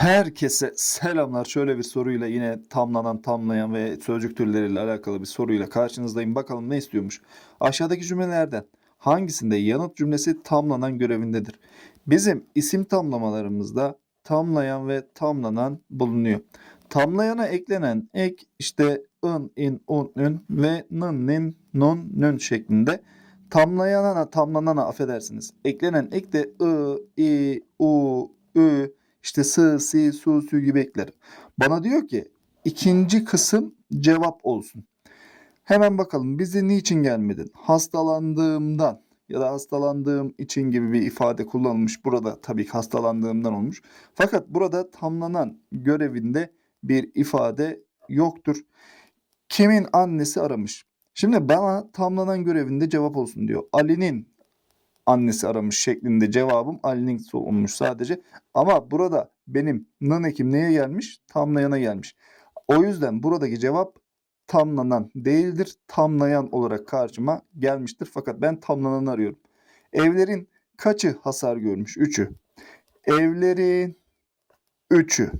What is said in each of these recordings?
Herkese selamlar. Şöyle bir soruyla yine tamlanan, tamlayan ve sözcük türleriyle alakalı bir soruyla karşınızdayım. Bakalım ne istiyormuş? Aşağıdaki cümlelerden hangisinde yanıt cümlesi tamlanan görevindedir? Bizim isim tamlamalarımızda tamlayan ve tamlanan bulunuyor. Tamlayana eklenen ek işte ın, in, un, ün ve nın, nin, nun, nün şeklinde. Tamlayana, tamlanana affedersiniz. Eklenen ek de ı, i, u, ü, işte sı, si, su, sü gibi ekler. Bana diyor ki ikinci kısım cevap olsun. Hemen bakalım bize niçin gelmedin? Hastalandığımdan ya da hastalandığım için gibi bir ifade kullanılmış. Burada tabii ki hastalandığımdan olmuş. Fakat burada tamlanan görevinde bir ifade yoktur. Kimin annesi aramış? Şimdi bana tamlanan görevinde cevap olsun diyor. Ali'nin annesi aramış şeklinde cevabım Ali'nin olmuş sadece. Ama burada benim nın ekim neye gelmiş? Tamlayana gelmiş. O yüzden buradaki cevap tamlanan değildir. Tamlayan olarak karşıma gelmiştir. Fakat ben tamlananı arıyorum. Evlerin kaçı hasar görmüş? Üçü. Evlerin üçü.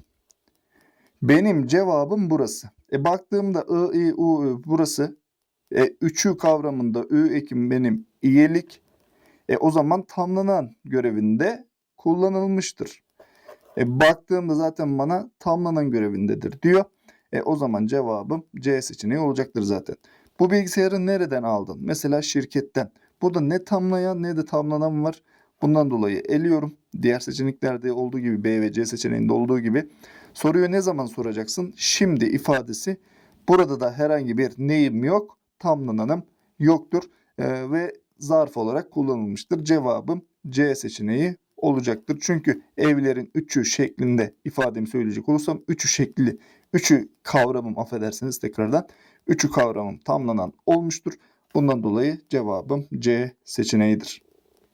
Benim cevabım burası. E baktığımda I, I, U, Ü burası. E, üçü kavramında Ü ekim benim iyilik. E, o zaman tamlanan görevinde kullanılmıştır. E, baktığımda zaten bana tamlanan görevindedir diyor. E, o zaman cevabım C seçeneği olacaktır zaten. Bu bilgisayarı nereden aldın? Mesela şirketten. Burada ne tamlayan ne de tamlanan var. Bundan dolayı eliyorum. Diğer seçeneklerde olduğu gibi B ve C seçeneğinde olduğu gibi. Soruyu ne zaman soracaksın? Şimdi ifadesi. Burada da herhangi bir neyim yok. Tamlananım yoktur. E, ve zarf olarak kullanılmıştır. Cevabım C seçeneği olacaktır. Çünkü evlerin üçü şeklinde ifademi söyleyecek olursam üçü şekli, üçü kavramım affedersiniz tekrardan. Üçü kavramım tamlanan olmuştur. Bundan dolayı cevabım C seçeneğidir.